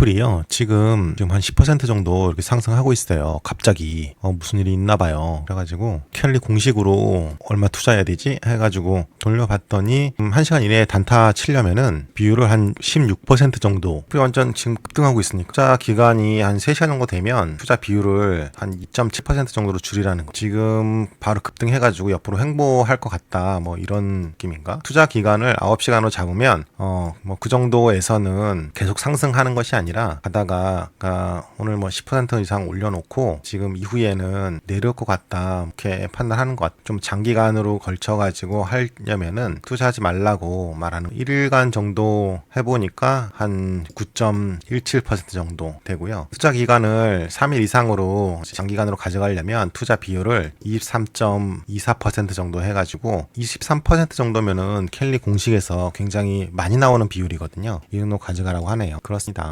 애플이요. 지금 지금 한 10% 정도 이렇게 상승하고 있어요. 갑자기 어, 무슨 일이 있나 봐요. 그래가지고 켈리 공식으로 얼마 투자해야 되지 해가지고 돌려봤더니 음, 1시간 이내에 단타 치려면은 비율을 한 16% 정도. 그 완전 지금 급등하고 있으니까 투자 기간이 한 3시간 정도 되면 투자 비율을 한 2.7% 정도로 줄이라는 거. 지금 바로 급등해가지고 옆으로 횡보할 것 같다. 뭐 이런 느낌인가? 투자 기간을 9시간으로 잡으면 어 뭐 그 정도에서는 계속 상승하는 것이 아니라 가다가 가 오늘 뭐 10% 이상 올려놓고 지금 이후에는 내려올 것 같다 이렇게 판단하는 것. 좀 장기간으로 걸쳐가지고 하려면은 투자하지 말라고 말하는 1일간 정도 해보니까 한 9.17% 정도 되고요. 투자 기간을 3일 이상으로 장기간으로 가져가려면 투자 비율을 23.24% 정도 해가지고 23% 정도면은 켈리 공식에서 굉장히 많이 나오는 비율이거든요. 이 정도 가져가라고 하네요. 그렇습니다.